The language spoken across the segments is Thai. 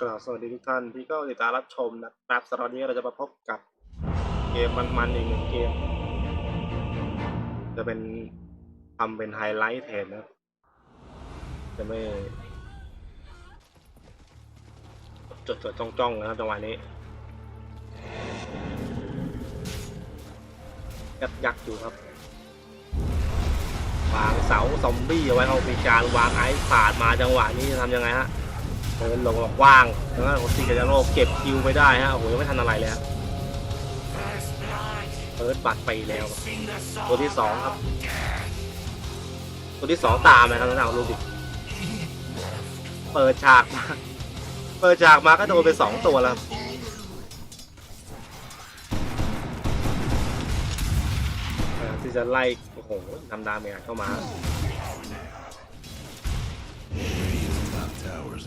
กล่าวสวัสดีทุกท่านที่ก็ติดตามรับชมนะครับสำหรับนี้เราจะมาพบกับเกมมันๆอีกหนึ่งเกม จะเป็นทำเป็นไฮไลท์แทนนะจะไม่จดจดจ้องๆนะครับจังหวะนี้ ยักยักอยู่ครับ วางเสาซอมบี้เอาไว้เขามีการวางไอซ์ผาดมาจังหวะนี้จะทำยังไงฮะ เดินลงกว้างแล้วก็คนซีเกจาโร่เก็บคิวไปได้ฮะโอ้โหยังไม่ทันอะไรเลยฮะเปิดบัตรไปแล้ว ตัวที่สองครับ ตัวที่สองตามนะครับทางลูบิกเปิดฉากมาเปิดฉากมาก็โดนไปสองตัวแล้วที่จะไล่โอ้โหทำดาเมจเข้ามา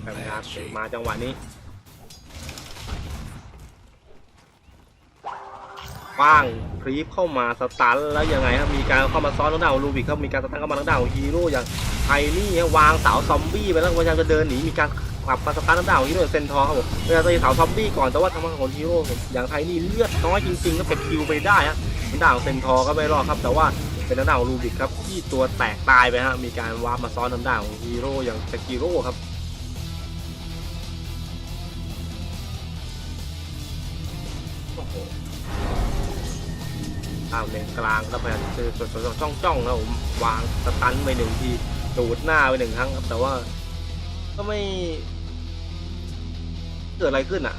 แบบ in งาน bad shape. มาจังหวะนี้คว้างครีปเข้ามาสตันแล้วยังไงครับมีการเข้ามาซ้อนทางด้านของลูบิกครับมีการสตันเข้ามาทางด้านของฮีโร่อย่างไทนี่วางเสาซอมบี้ไปแล้วพยายามจะเดินหนีมีการกลับมาสตันทางด้านของฮีโร่เซนทอร์ครับผมพยายามจะเสาซอมบี้ก่อนแต่ว่าทางด้านของฮีโร่อย่างไทนี่เลือดน้อยจริงๆก็เก็บคิวไปได้ฮะทางด้านของเซนทอร์ก็ไม่รอดครับ แต่ว่าเป็นทางด้านของลูบิกครับที่ตัวแตกตายไปฮะมีการวาร์ปมาซ้อนทางด้านของฮีโร่อย่างสกิโร่ครับ โอ้โหตามเลนกลางแล้วพยายามจะจดจดจ้องจ้องๆแล้วผมวางสตันไปหนึ่งทีดูดหน้าไปหนึ่งครั้งครับ แต่ว่าก็ไม่ เกิดอะไรขึ้นอะ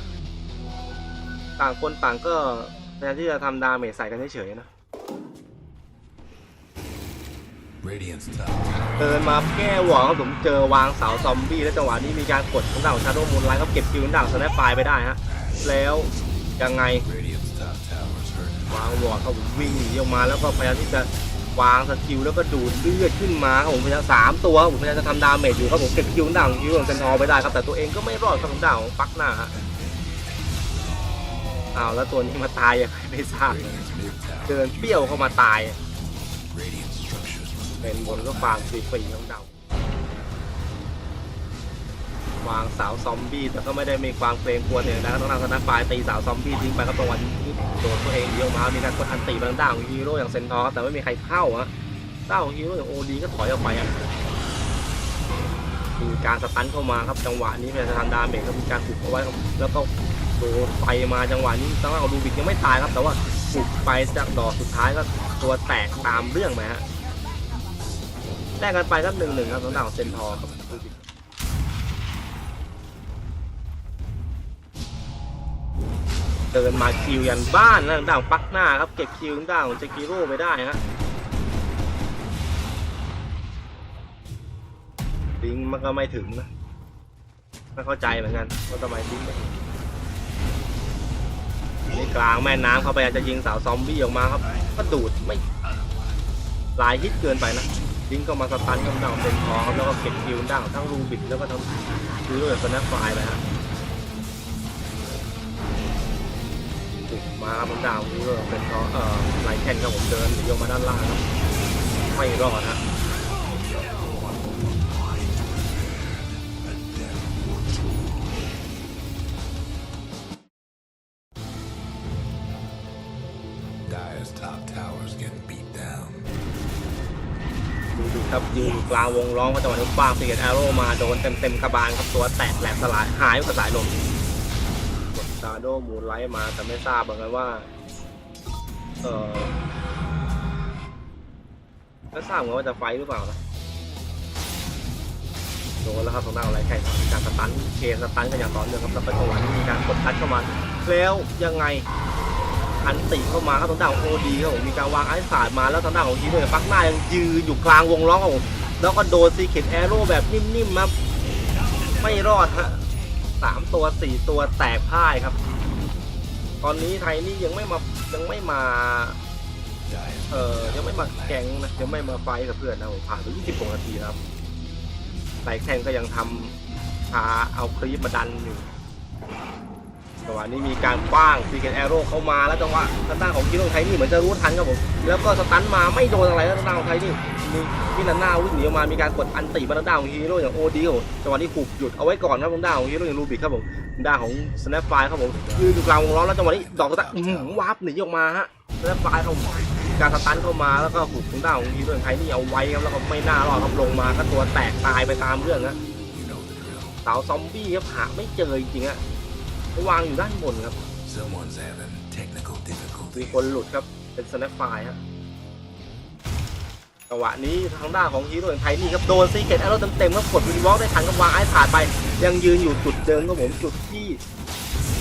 ต่างคนต่างก็พยายามที่จะทำดาเมจใส่กันเฉยๆนะ Radiant's top เดินมาแก้วอร์ครับผมเจอวางเสาซอมบี้แล้วจังหวะนี้มีการกดทางด้านของชาโดว์มูนไลท์ครับเก็บคิวทางด้านของสแนปไฟไปได้ฮะ แล้ว ยังไงวางวอร์ดครับผมวิ่งหนีออกมาแล้วก็พยายามที่จะวางสกิลแล้วก็ดูดเลือดขึ้นมาครับผมพยายามสามตัวผมพยายามจะทำดาเมจอยู่ครับผมเก็บคิวด่างคิวของเซนทอไปได้ครับแต่ตัวเองก็ไม่รอดครับทางด้านของปักหน้าฮะอ้าวแล้วตัวนี้มาตายยังไงไม่ทราบเดินเปรี้ยวเข้ามาตายเป็นบนก็ฟางฟรีๆของเดาว วางสาวซอมบี้แต่ก็ไม่ได้มีความเกรงกลัวเนี่ยนะต้องนำธนาปลายตีสาวซอมบี้ทิ้งไปครับตรงวันที่โดนตัวเองเดียวมา มีการกดอันตีบางด้านของฮีโร่อย่างเซนทอร์แต่ไม่มีใครเข้าอะด้าของฮีโร่อย่างโอดีก็ถอยออกไปอะมีการสตันเข้ามาครับจังหวะนี้พยายามจะทำดาเมจก็มีการปลุกเอาไว้ครับแล้วก็โดนไฟมาจังหวะนี้ตั้งแต่ของลูบิกยังไม่ตายครับ แต่ว่าปลุกไปจากดอกสุดท้ายก็ตัวแตกตามเรื่องไปฮะแลกกันไปครับหนึ่งหนึ่งครับทางด้างเซนทอร์ครับ เดินมาคิวยันบ้านนะทางด้างปักหน้าครับเก็บคิวด้านของเจกิโร่ไปได้ฮะลิงมันก็ไม่ถึงนะไม่เข้าใจเหมือนกันว่าทำไมลิงไม่ถึงนี่กลางแม่น้ำเขาพยายามจะยิงสาวซอมบี้ออกมาครับ ก็ดูดไม่หลายฮิตเกินไปนะลิงก็มาสตันกับดาวเป็นทอครับแล้วก็เก็บคิวด้านทั้งรูบิกแล้วก็ทั้งคือด้วยสแนปไฟล์ไปฮะ บุกมาครับดาวคือด้วยเป็นทองเอ่อไลท์แคนครับผมเดินหนีออกมาด้านล่างครับไม่รอดฮะ Dyer's top towers getting beat down. ดูดูครับยืนกลางวงล้อมก็จังหวะนี้ฟางสิเกตแอโร่มาโดนเต็มเต็มๆกระบาลครับตัวแตกแหลกสลายหายไปกับสายลมกด ชาโดมูนไลท์มาแต่ไม่ทราบเหมือนกันว่า เออไม่ทราบเหมือนว่าจะไฟหรือเปล่านะโดนแล้วครับทางด้านอะไรแข่งมีการสตันเคนสตันกันอย่างต่อเนื่องครับแล้วก็จังหวะนี้มีการกดทัดเข้ามา แล้วยังไงอันติเข้ามาครับทางด้านของโอดีครับผมมีการวางไอ้ศาสตร์มาแล้วทางด้านของทีมเนี่ยปักหน้ายังยืนอยู่กลางวงล้อมครับผมแล้วก็โดนซีเ e ตแอโร่แบบนิ่มๆครับไม่รอดฮะ สามตัวสี่ตัวแตกพ่ายครับ ตอนนี้ไทยนี่ยังไม่มายังไม่มาเอ่อยังไม่มาแกงนะยังไม่มาไฟกับเพื่อนนะผมผ่านไป26นาทีครับไลแข่งก็ยังทำพาเอาคลิปมาดันอยู่ จังหวะนี้มีการคว้างซีเกตแอโร่เข้ามาแล้วจังหวะทางด้านของคิโรไทยนี่เหมือนจะรู้ทันครับผมแล้วก็สตันมาไม่โดนอะไรแล้วทางด้านของไทยนี่มีมิลาน่าวิ่งหนีออกมามีการกดอันติมาทางด้านของฮีโร่อย่างโอดีครับผมจังหวะนี้ถูกหยุดเอาไว้ก่อนครับทางด้านของฮีโร่อย่างลูบิกครับผมด้านของสแนปไฟครับผมยืนอยู่กลางวงล้อมแล้วจังหวะนี้ดอกสตันอื้อหือวาร์ปหนีออกมาฮะสแนปไฟครับผมการสตันเข้ามาแล้วก็หุกทางด้านของฮีโร่อย่างไทยนี่เอาไว้ครับแล้วก็ไม่น่ารอดครับลงมาก็ตัวแตกตายไปตามเรื่องนะเสาซอมบี้ครับหาไม่เจอจริงๆอะ วางอยู่ด้านบนครับ Someone's having technical มี difficulties. คนหลุดครับ เป็นสแนปไฟล์ครับจังหวะนี้ทางด้านของฮีโร่อย่างไทยนี่ครับโดนซีเกตแอโร่เต็มๆครับกดวินวอล์กได้ทันกับวางไอ้ผ่านไป ยังยืนอยู่จุดเดิมครับผมจุดที่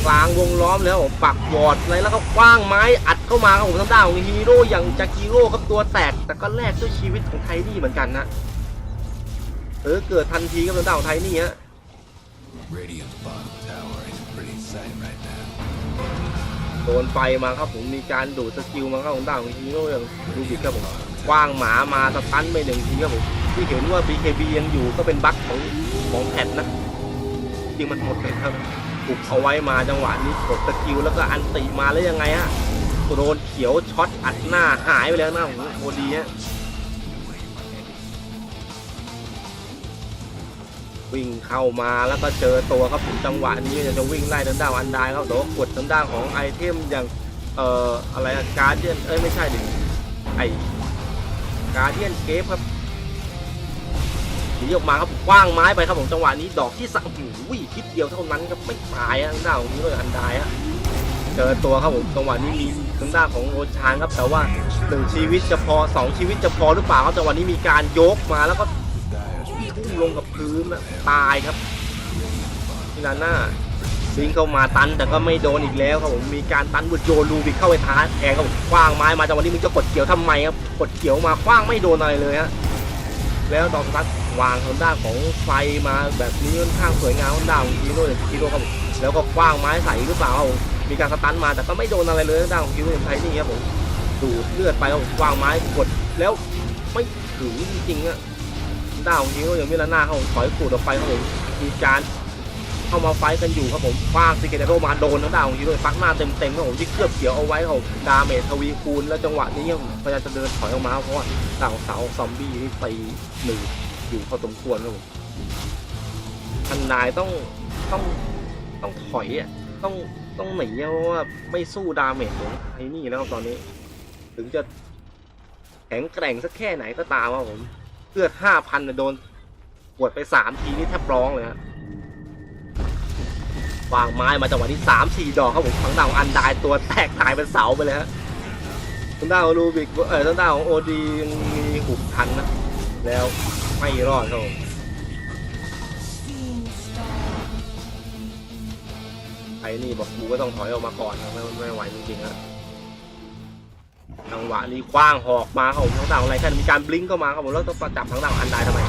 กลางวงล้อมแล้วผมปักวอร์ดอะไรแล้วก็คว้างไม้อัดเข้ามาครับผมทางด้านของฮีโร่อย่างจากฮีโร่ครับตัวแตกแต่ก็แลกด้วยชีวิตของไทนี่เหมือนกันนะเออเกิดทันทีครับทางด้านของไทนี่ฮะ โดนไฟมาครับผมมีการดูดสกิลมาครับของด่างของฮีโร่อย่างดูบิครับผมกว้างหมามาสตันไปหนึ่งทีครับผมที่เห็นว่า BKB ยังอยู่ก็เป็นบั๊กของของแพทนะจริงมันหมดเลยครับถูกเอาไว้มาจังหวะนี้กดสกิลแล้วก็อันติมาแล้วยังไงฮะโดนเขียวช็อตอัดหน้าหายไปแล้วหน้าของโอดีฮะ วิ่งเข้ามาแล้วก็เจอตัวครับผมจังหวะนี้จะวิ่งไล่ทางด้านอันดายครับแต่ว่ากดทางด้านของไอเทมอย่างเอ่ออะไรการเดียนเอ้ยไม่ใช่ดิไอการเดียนเกฟครับหนีออกมาครับกว้างไม้ไปครับผมจังหวะนี้ดอกที่สั่งหูวิ่คิดเดียวเท่านั้นครับไม่ตายทางด้านของนี้เลยอันดายฮะเจอตัวครับผมจังหวะนี้มีทางด้านของโรชานครับแต่ว่าหนึ่งชีวิตจะพอสองชีวิตจะพอหรือเปล่าครับจังหวะนี้มีการยกมาแล้วก็ ลงกับพื้นอะตายครับมิลาน่าซิงเข้ามาตันแต่ก็ไม่โดนอีกแล้วครับผมมีการตันบุดโยนลูบิกเข้าไปท้าแทงครับผมคว้างไม้มาจังหวะนี้มึงจะกดเกี่ยวทำไมครับกดเกี่ยวมาคว้างไม่โดนอะไรเลยฮะแล้วดอกสตัดวางทางด้านของไฟมาแบบนี้ค่อนข้างสวยงามด้านของฮีโร่อย่างฮีโร่ครับผมแล้วก็คว้างไม้ใส่หรือเปล่าครับผมมีการสตันมาแต่ก็ไม่โดนอะไรเลยด้านของฮีโร่ไทยนี่ครับผมดูดเลือดไปครับผมวางไม้กดแล้วไม่ถึงจริงๆอะ ดาวของฮีโร่อย่างมิลาน่าเขาถอยขูดออกไปครับผมมีการเข้ามาไฟกันอยู่ครับผมฟางซิเกเนโรมาโดนทั้งดาวของฮีโร่ปักหน้าเต็มๆครับผมที่เคลือบเขียวเอาไว้ครับดาเมจทวีคูณแล้วจังหวะนี้ผมพยายามจะเดินถอยออกมาเพราะว่าดาวเสาซอมบี้นี่ตีหนึ่งอยู่พอสมควรครับผมทันนายต้องต้องต้องถอยอะต้องต้องหนีเพราะว่าไม่สู้ดาเมจของไอ้นี่แล้วครับตอนนี้ ถึงจะแข็งแกร่งสักแค่ไหนก็ตามครับผม เลือดห้าพันโดนปวดไปสามทีนี่แทบร้องเลยฮะวางไม้มาจังหวะที่สามสี่ดอกครับผมทั้งดาวอันดายตัวแตกตายเป็นเสาไปเลยฮะทั้งดาวลูบิกเออทั้งดาวของโอดียังมีหุบทันนะแล้วไม่รอดครับผมไอ้นี่บอกกูก็ต้องถอยออกมาก่อนนะไม่ไม่ไหวจริงๆฮะ จังหวะนี้คว้างหอกมาครับผมทางด้านของไรแค่มีการบลิงเข้ามาครับผมแล้วต้องจับทางด้านอันไดทำไม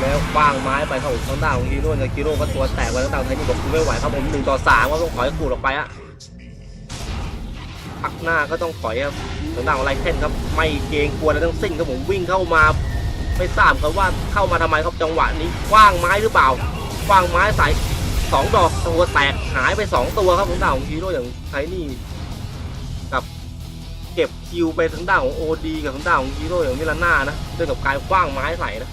แล้วคว้างไม้ไปครับผมทางด้านของฮีโร่เนี่ยฮีโร่ก็ตัวแตกไปทางด้านไทยนี่บอกไม่ไหวครับผมหนึ่งต่อสามก็ต้องถอยกูดออกไปอะพักหน้าก็ต้องถอยครับทางด้านของไรแค่ครับไม่เกรงกลัวอะไรทั้งสิ้นครับผมวิ่งเข้ามาไม่ทราบครับว่าเข้ามาทำไมครับจังหวะนี้คว้างไม้หรือเปล่าคว้างไม้ใส่สองดอกตัวแตกหายไปสองตัวครับทางด้านของฮีโร่อย่างไทยนี่กับ เก็บคิวไปทั้งด้านของโอดีกับทั้งด้านของฮีโร่อย่างมิลาน่านะด้วยกับการคว้างไม้ใส่นะ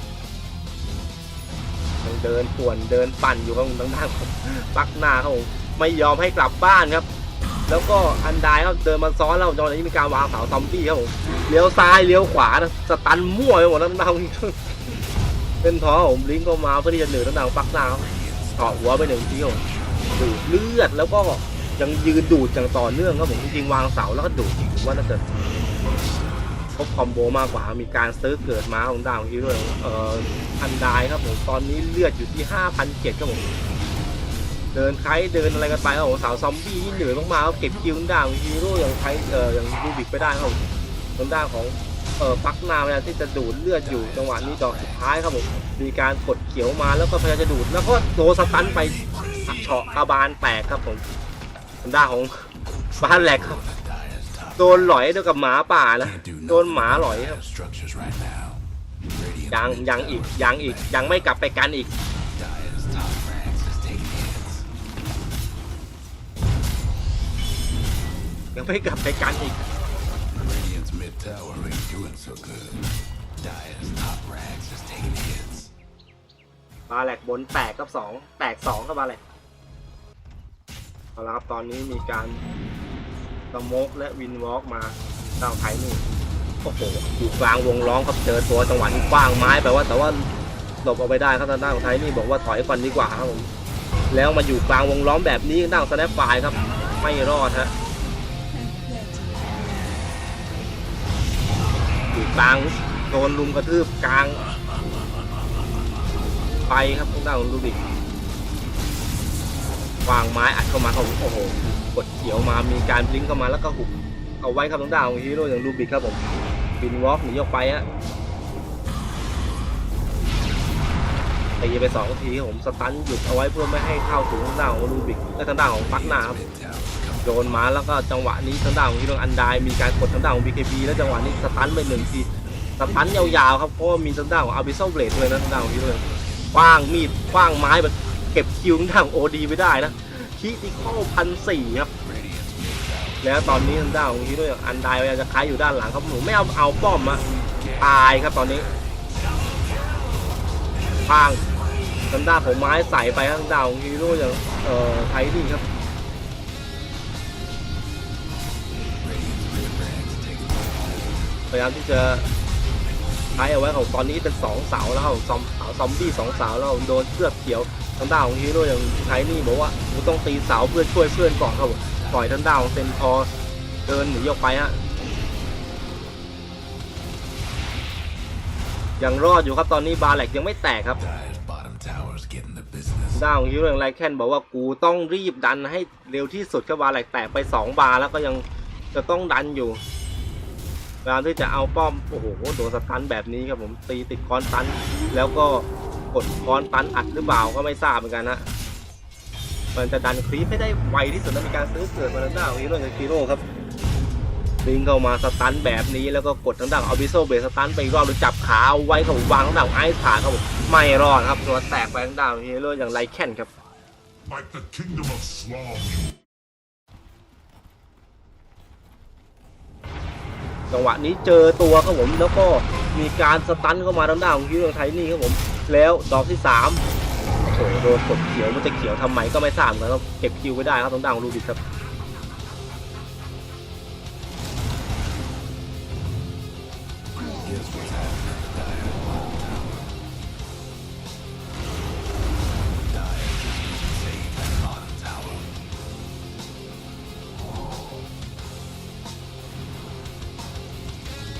ยังเดินป่วนเดินปั่นอยู่ครับทั้งด้านของปักหน้าเขาไม่ยอมให้กลับบ้านครับ แล้วก็อันดายครับเดินมาซ้อนแล้วตอนนี้มีการวางเสาซอมบี้ครับผมเลี้ยวซ้ายเลี้ยวขวานะสตันมั่วไปหมดแล้วทั้งด้านเป็นท้อผมลิงก็มาเพื่อที่จะเหนือทั้งด้านของปักหน้าเกาะหัวไปหนึ่งทีครับดูดเลือดแล้วก็ยังยืนดูดอย่างต่อเนื่องครับผมจริงๆวางเสาแล้วก็ดูด ว่าน่าจะครบคอมโบมากกว่า มีการซื้อเกิดมาของดาวของฮีโร่เอ่ออันดายครับผมตอนนี้เลือดอยู่ที่ห้าพันเจ็ดครับผมเดินไคเดินอะไรกันไปครับผมสาวซอมบี้ที่เหนื่อยมากๆเก็บคิวดาวของฮีโร่อย่างไคเอ่ออย่างดูบิกไปได้ครับผมทางด้านของเอ่อปักนาพยายามที่จะดูดเลือดอยู่จังหวะนี้ดอกสุดท้ายครับผมมีการกดเขียวมาแล้วก็พยายามจะดูดแล้วก็โดสตันไปเฉาะกระบาลแตกครับผมทางด้านของบ้านแหลกครับ โดนหลอยด้วยกับหมาป่านะ can't do โดนหมาหลอยครับ Have structures right now. Radiant ยังยังอีกยังอีกยังไม่กลับไปกันอีก Dyer's top ranks is taking hits. ยังไม่กลับไปกันอีก Radiant's mid tower ain't doing so good. Dyer's top rags is taking hits. บาแหลกบนแตกกับสองแตกสองกับบาแหลกเอาละครับตอนนี้มีการ สโมกและวินวอล์กมาดาวไทยนี่โอ้โหอยู่กลางวงล้อมครับเจอตัวจังหวะที่กว้างไม้ไปว่า แต่ว่าหลบเอาไปได้ครับทางด้านของไทยนี่บอกว่าถอยก่อนดีกว่าครับผมแล้วมาอยู่กลางวงล้อมแบบนี้ด้านสแนปไฟครับ ไม่รอดฮะอยู่กลางโดนลุมกระทืบกลาง ไปครับทางด้านของลูบิกวางไม้อัดเข้ามาเขาโอ้โห กดเขียวมามีการบลิงเข้ามาแล้วก็หุบเอาไว้ครับทางดานของฮีโร่อย่างลูบิกครับผมบินวอล์กหนีออกไปฮะตีไปสองทีครับผมสตันหยุดเอาไว้เพื่อไม่ให้เข้าถึงทางด้านของลูบิกและทางด้านของปักหน้าครับโยนมาแล้วก็จังหวะนี้ทางด้านของฮีโร่อันไดมีการกดทางด้านของ BKB แล้วจังหวะนี้สตันไปหนึ่งทีสตันยาวๆครับเพราะว่ามีทางด้านของอาบิโซเบลดด้วยนะทางด้านของฮีโร่คว้างมีดคว้างไม้แบบเก็บคิวทางด้านของโอดีไปได้นะ คิติคอลพันสี่ครับ แล้วตอนนี้ทางด้านของฮีโร่อันไดพยายามจะคล้ายอยู่ด้านหลังครับหนูไม่เอาเอาป้อมมาตายครับตอนนี้พางทางด้านของไม้ใส่ไปทางด้านของฮีโร่อย่างเอ่อไทนี่ครับพยายามที่จะ ใช้เอาไว้ของตอนนี้เป็นสองเสาแล้วครับซอมเสาซอมบี้สองเสาแล้วโดนเสื้อเขียวทางด้านของฮีโร่อย่างไทนี่บอกว่ากูต้องตีเสาเพื่อช่วยเพื่อนก่อนครับผมปล่อยทางด้านของเซนทอร์เดินหนีออกไปฮะยังรอดอยู่ครับตอนนี้บาแหลกยังไม่แตกครับด้านของฮีโร่อย่างไรแค่นบอกว่ากูต้องรีบดันให้เร็วที่สุดครับบาแหลกแตกไปสองบาร์แล้วก็ยังจะต้องดันอยู่ พยายามที่จะเอาป้อมโอ้โหโดนสตันแบบนี้ครับผมตีติดคอนตัน แล้วก็กดคอนตันอัดหรือเปล่าก็ไม่ทราบเหมือนกันฮะมันจะดันคลีปให้ได้ไวที่สุดนะมีการซื้อเกิดมาทางด้านของฮีโร่จากฮีโร่ครับลิงเข้ามาสตันแบบนี้แล้วก็กดทางด้านเอาบิโซเบสสตันไปรอบหรือจับขาเอาไว้ครับวางทางด้านของไอซ์ขาครับผมไม่รอดครับตัวแตกไปทางด้านของฮีโร่อย่างไรแคนครับ จังหวะนี้เจอตัวครับผมแล้วก็มีการสตันเข้ามาทางด้าของฮีโรไทยนี่ครับผมแล้วดอกที่สามโอ้โหโดนกดเขียวมันจะเขียวทำไมก็ไม่ทราบเหมือนกันครับเก็บคิวไว้ได้ครับทางด้านของลูบิสครับ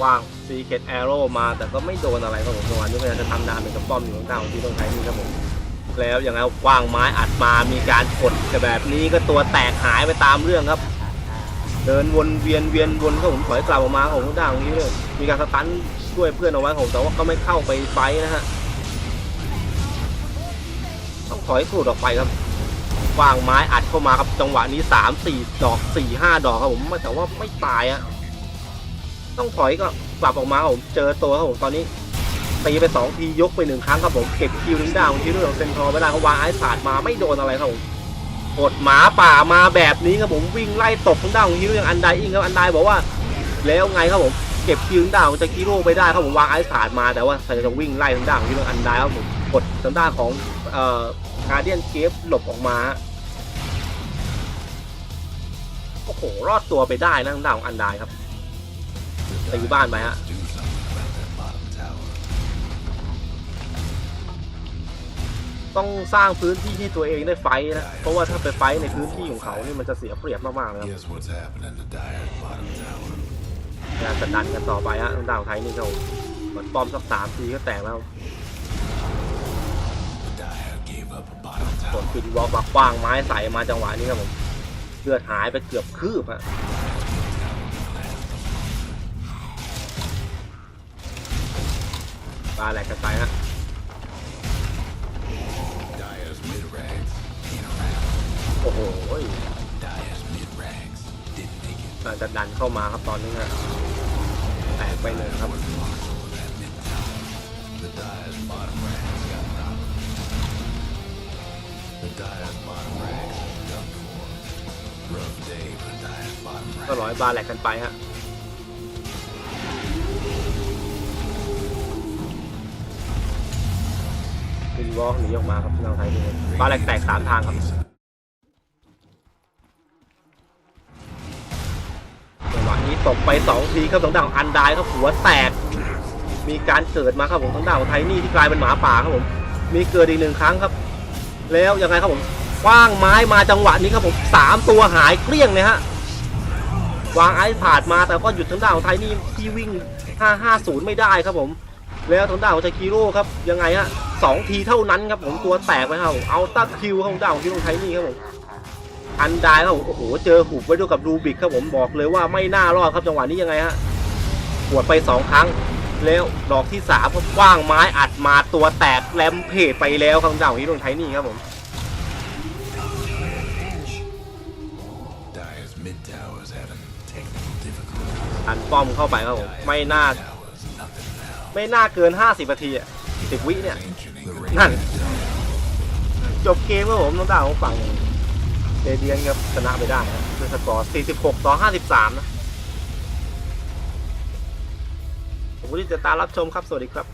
ว่างซีเค t แอโร่มาแต่ก็ไม่โดนอะไรครับผมจังหวะนี้พยายามจะทำดาเมจกับป้อมอยู่ทางด้านของที่ต้องใช้นี่ครับผมแล้วอย่างไรกว้างไม้อัดมามีการกดแต่แบบนี้ก็ตัวแตกหายไปตามเรื่องครับ เดินวนเวียนเวียนวนก็ผมถอยกลับออกมาของทางด้านของนี้เลยมีการสตันช่วยเพื่อนเอาไว้ผมแต่ว่าก็ไม่เข้าไปไฟนะฮะต้องถอยกรูดออกไปครับวางไม้อัดเข้ามาครับจังหวะนี้สามสี่ดอกสี่ห้าดอกครับผมแต่ว่าไม่ตายอะ ต้องถอยก็กลับออกมาผมเจอตัวครับผมตอนนี้ตีไปสองทียกไปหนึ่งครั้งครับผมเก็บคิวนึงดาวที่เรื่องของเซนทอร์ไม่ได้เขาวางไอ้ศาสตร์มาไม่โดนอะไรครับผมกดหมาป่ามาแบบนี้ครับผมวิ่งไล่ตบทางด้านของฮีโร่อย่างอันไดอิงครับอันไดบอกว่า แล้วไงครับผมเก็บคิวทางด้านของจากฮีโร่ไปได้ครับผมวางไอซ์ขาดมาแต่ว่าใครจะวิ่งไล่ทางด้านของฮีโร่อันไดครับผมกดทางด้านของเอ่อการเดียนเคฟหลบออกมาโอ้โหรอดตัวไปได้นะทางด้านของอันไดครับ ตีบ้านไปฮะ Dyers do something about that bottom tower. ต้องสร้างพื้นที่ให้ตัวเองได้ไฟท์นะ เพราะว่าถ้าไปไฟท์ในพื้นที่ของเขานี่มันจะเสียเปรียบมากๆเลยครับ Guess what's happening to Dyer's bottom tower? พยายามจะดันกันต่อไปฮะทางด้านของไทยนี่เขาเหมือนป้อมสักสามทีก็แตกแล้ว Dyer gave up a bottom ส่วน tower. ฟินวอล์กมาคว้างไม้ใส่มาจังหวะนี้ครับผมเลือดหายไปเกือบคืบฮะ ปลาแหลกกรนไปฮะโอ้โหน่าจะดันเข้ามาครับตอนนี้นะแตกไปเลยครับก็ร้อยบาแหลกกันไปฮะ วอล์กหนีออกมาครับทางไทยนี่บาแหลกแตกสามทางครับจังหวะนี้ตบไปสองทีครับทางดานของอันดายครับหัวแตก มีการเกิดมาครับผมทางดานของไทยนี่ที่กลายเป็นหมาป่าครับผม มีเกิดอีกหนึ่งครั้งครับ แล้วยังไงครับผมคว้างไม้มาจังหวะนี้ครับผมสามตัวหายเกลี้ยงเลยฮะวางไอซ์ผ่านมาแต่ก็หยุดทางดานของไทยนี่ที่วิ่ง 550 ไม่ได้ครับผม แล้วทางด้านของชาคิโร่ครับยังไงฮะสองทีเท่านั้นครับผมตัวแตกไปครับเอาตัดคิวของด้านของคิโร่ไทนี่ครับผมอันไดายครับผมโอ้โหเจอหุบไว้ด้วยกับรูบิกครับผมบอกเลยว่าไม่น่ารอดครับจังหวะนี้ยังไงฮะปวดไปสองครั้ง แล้วดอกที่สามกว้างไม้อัดมาตัวแตกแลมเพจไปแล้วครับทางด้านของคิโร่ไทนี่ครับผมอันป้อมเข้าไปครับผมไม่น่า ไม่น่าเกิน 50นาทีอะสิบวิเนี่ย นั่น จบเกมครับผมน้องดาวของฝั่งเดเดียนครับชนะไปได้นะด้วยสกอร์ 46 ต่อ 53 นะผมที่จะตามรับชมครับ สวัสดีครับ